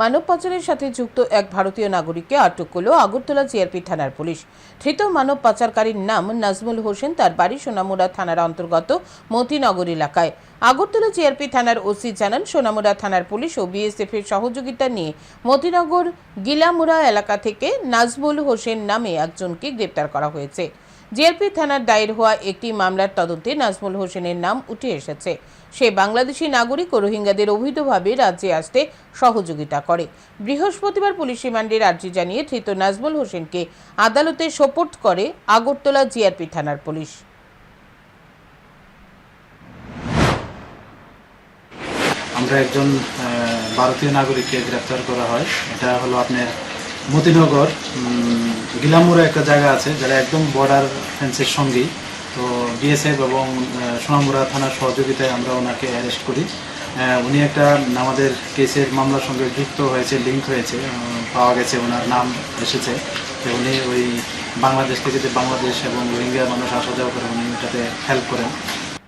মানব পাচারের সাথে যুক্ত এক ভারতীয় নাগরিককে আটক করল আগরতলা জিআরপি থানার পুলিশ। ধৃত মানব পাচারকারীর নাম নাজমুল হোসেন, তার বাড়ি সোনামুড়া থানার অন্তর্গত মতিনগর এলাকায়। আগরতলা জিআরপি থানার ওসি জানান, সোনামুড়া থানার পুলিশ ও বিএসএফ এর সহযোগিতা নিয়ে মতিনগর গিলামুড়া এলাকা থেকে নাজমুল হোসেন নামে একজনকে গ্রেপ্তার করা হয়েছে। জিআরপি থানার দায়ের হওয়া একটি মামলার তদন্তে নাজমুল হোসেনের নাম উঠে এসেছে। সে বাংলাদেশি নাগরিক ও রোহিঙ্গাদের অবৈধভাবে রাজ্যে আসতে সহযোগিতা করে। বৃহস্পতিবার পুলিশ রিমান্ডের আর্জি জানিয়ে ধৃত নাজমুল হোসেনকে আদালতে সোপর্দ করে আগরতলা জিআরপি থানার পুলিশ। আমরা একজন ভারতীয় নাগরিককে গ্রেপ্তার করা হয়। এটা হলো আপনার মতিনগর গিলামুরা একটা জায়গা আছে যারা একদম বর্ডার ফেন্সের সঙ্গেই। তো বিএসএফ এবং সোনামুরা থানার সহযোগিতায় আমরা ওনাকে অ্যারেস্ট করি। উনি একটা আমাদের কেসের মামলার সঙ্গে যুক্ত হয়েছে লিঙ্ক হয়েছে পাওয়া গেছে, ওনার নাম এসেছে। তো উনি ওই বাংলাদেশ থেকে যে বাংলাদেশ এবং রোহিঙ্গা মানুষ আসা যাওয়া করে, উনি ওটাতে হেল্প করেন।